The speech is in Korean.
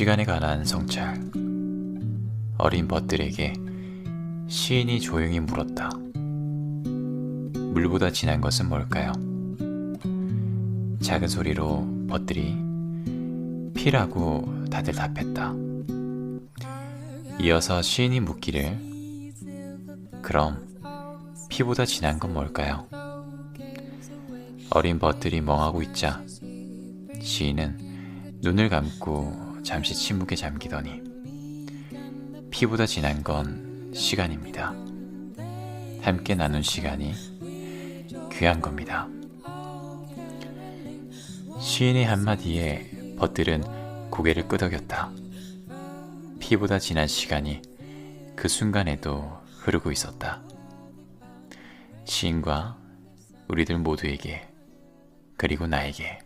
시간에 관한 성찰. 어린 벗들에게 시인이 조용히 물었다. 물보다 진한 것은 뭘까요? 작은 소리로 벗들이 피라고 다들 답했다. 이어서 시인이 묻기를 그럼 피보다 진한 건 뭘까요? 어린 벗들이 멍하고 있자 시인은 눈을 감고 잠시 침묵에 잠기더니 피보다 진한 건 시간입니다. 함께 나눈 시간이 귀한 겁니다. 시인의 한마디에 벗들은 고개를 끄덕였다. 피보다 진한 시간이 그 순간에도 흐르고 있었다. 시인과 우리들 모두에게 그리고 나에게